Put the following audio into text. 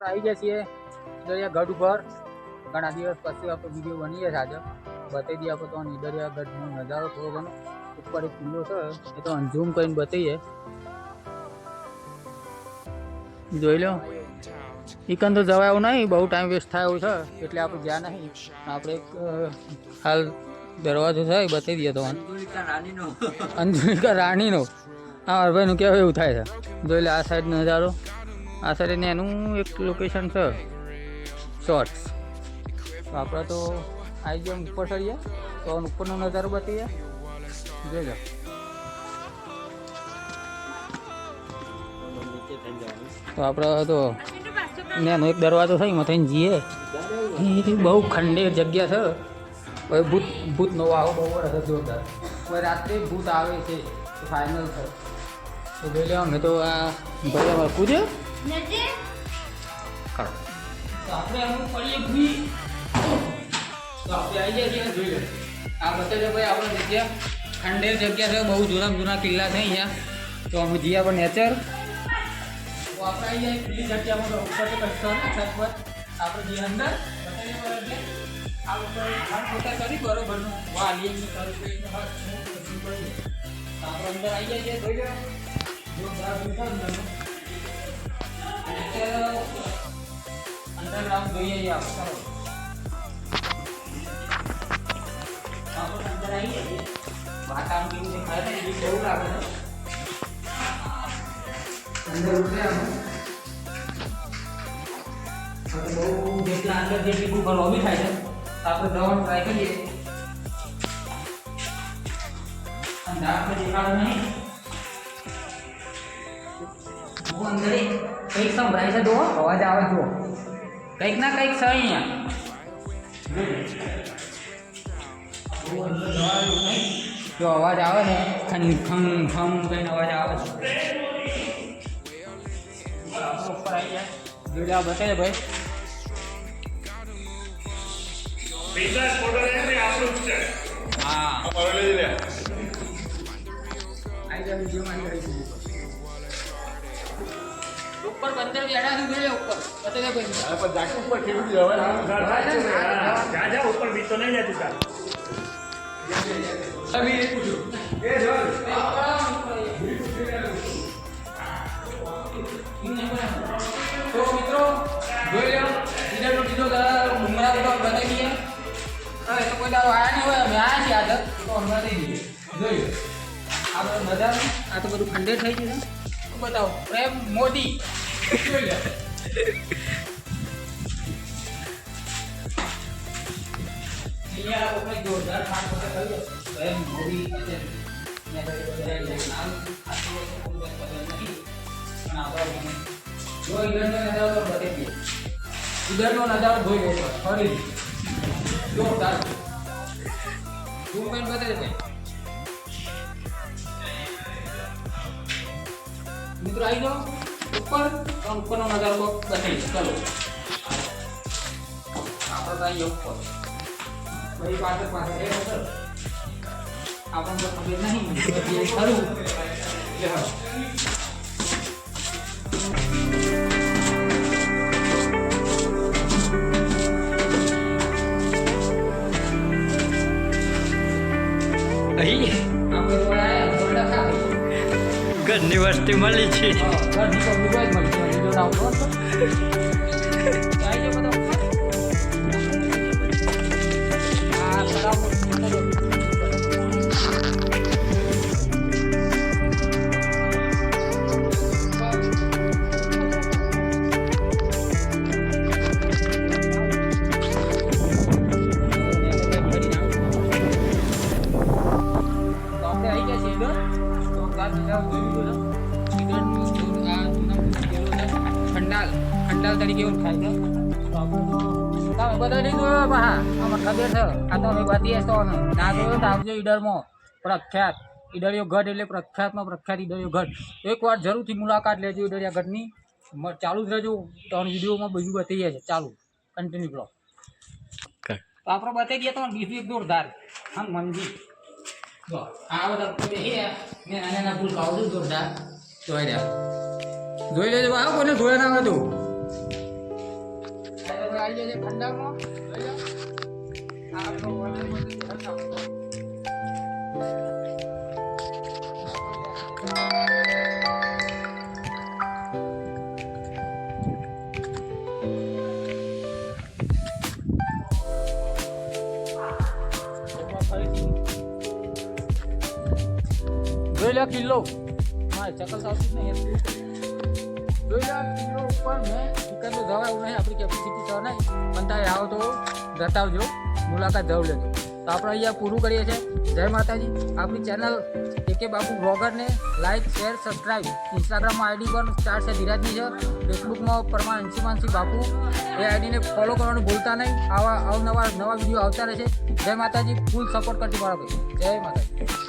આવી ગયા છીએ. દરિયાગઢ ઉપર. ઘણા દિવસ પછી આપણો વીડિયો બની છે આજે. બતાવી દઈએ આપણે તો દરિયાગઢનો નજારો થોડો ઘણો. ઉપર એક કિલ્લો છે. એ તો ઝૂમ કરીને બતાવીએ. જોઈ લો. ઇકન તો જવા એવું નહીં. બહુ ટાઈમ વેસ્ટ થાય એવું છે. એટલે આપણે જ્યાં નહીં. આપણે એક હાલ દરવાજો છે એ બતાવી દઈએ તો અંજુલિકા રાણીનો. હા હરભાઈનું કહેવાય એવું થાય છે. જોઈ લે આ સાઈડ નજારો. આ સાઈડ ને એનું એક લોકેશન છે. શોર્ટ્સ તો આપણે તો આવી ગયા ઉપર ચડીએ. તો ઉપરનો નજારો બતાવીએ. લો. તો આપણે તો નેનો એક દરવાજો થઈ એમાં થઈને જઈએ. એ બહુ ખંડેર જગ્યા છે. હવે ભૂત ભૂત નવો આવો બહુ વરસ જોરદાર. હવે રાત્રે ભૂત આવે છે ફાઇનલ છે. તો જોઈ લો, અમે તો આ ભાઈ અમારે કરો. તો આપણે અમુક પડીએ ભૂઈ. તો આપણે આવી જઈએ ત્યાં જોઈ લે. આ બતાવજો ભાઈ આપણે જગ્યા. ખંડેર જગ્યા છે બહુ જૂના જૂના કિલ્લા છે અહીંયા. તો અમે જઈએ આપણે નેચર. તો આપણે આવી જાય ખુલ્લી જગ્યામાં તો ઉપર તો કશો છત પર આપણે જઈએ અંદર. બતાવીએ આ ઉપર પોતા કરી બરોબરનું. કરું કે કરીએ તો આપણે અંદર આવી જાય જોઈ લો. છે અંદરનો. અત્યારે અંડરગ્રાઉન્ડ જોઈએ છીએ આપણે ચાલો આપણે અંદર આવી જઈએ વાતાવરણ કેવું દેખાય છે એ બહુ લાગે છે અંદર ઉતરે અમે હવે બહુ જેટલા અંદર જેટલી ગુફા લોબી થાય છે તો આપણે જવાનું ટ્રાય કરીએ અને આપણે દેખાડો નહીં હું અંદર એક કંઈક સંભળાય છે જુઓ અવાજ આવે જુઓ. કંઈક ના કંઈક છે અહીંયા. જો અવાજ આવે ને ખન ખમ ખમ કઈ અવાજ આવે છે. ઉપર આવી જોઈ આ બતાવે ભાઈ. ને આપણું જ છે હા. અમારે લઈ લે. આવી જાય વીડિયો માં આવી જાય ઉપર બંદર બેઠા છે જોઈ ઉપર. પતે કે ભાઈ પણ જાકે ઉપર કેવી હવે જા જા ઉપર બી તો નહીં જતું તાર તો મિત્રો જોઈ લો સીધો સીધો ડુંગરા તો બતાવી ગયા હવે તો કોઈ દાડો આયા નહીં હોય અમે આયા છીએ આદત તો હમણાં દઈ દઈએ જોઈ લો આ બધો મજા આ તો બધું ખંડેર થઈ ગયું બતાવો પ્રેમ મોદી. જોઈ લો અહીંયા આપણે જોરદાર કામ કરતા કરીએ પ્રેમ મોદી અને ને બધા બધા નામ આટલું હોય તો કોઈ બદલ નહીં પણ આપણે જો ઈડરનો નજારો જોઈ લો ફરી જોરદાર ઝૂમ કરીને બતાવી દે મિત્રો આવી જાઓ. ઉપર ઉપરનો નજારો બતાવી દે. ચલો. આપણે તો આવી ઉપર. ભાઈ પાછળ પાછળ. એ અંદર. આપણને તો ખબર નહીં એ ખરું. અહીં. ઘરની વસ્તી મળી છે. ખંડાલ ખંડાલ તરીકે ઓળખાય છે. તમે બધા નહીં જોયો પા આમાં ખબર છે. આ તો અમે હશો ને ના જોયો તો આવજો ઈડરમાં. પ્રખ્યાત. ઈડરિયો ગઢ એટલે પ્રખ્યાતમાં પ્રખ્યાત ઈડરિયો ગઢ. એકવાર જરૂરથી મુલાકાત લેજો ઈડરિયા ગઢની. ચાલુ જ રહેજો. ત્રણ વિડીયોમાં બધું બતાવી જાય છે. ચાલુ. કન્ટિન્યુ બ્લોક તો આપણે બતાવી દઈએ તમારે બીજું એક જોરદાર. હા મંજી. આ બધા મેં નાના ફૂલ ખાવું જોરદાર. જોઈ રહ્યા. જોઈ લેજો આવો કોઈને જોયા ના આવે ફરીથી જોઈ લે કિલ્લો. મારે ચકલ આવતી નહીં. જોઈ એવું નહીં, આપણી કેપેસિટી તો નહીં. પણ તારે આવો તો બતાવજો, મુલાકાત જવું લેજો. તો આપણે અહીંયા પૂરું કરીએ છીએ. જય માતાજી. આપણી ચેનલ એકે બાપુ બ્લોગરને લાઈક શેર સબસ્ક્રાઈબ ઇન્સ્ટાગ્રામમાં આઈડી પણ સ્ટાર છે, ધીરાજની છે. ફેસબુકમાં પરમાન અંશીમાનસી બાપુ. એ આઈડીને ફોલો કરવાનું ભૂલતા નહીં. આવા અવનવા નવા વીડિયો આવતા રહેશે. જય માતાજી. ફૂલ સપોર્ટ કરતી મારા ભાઈ જય માતાજી.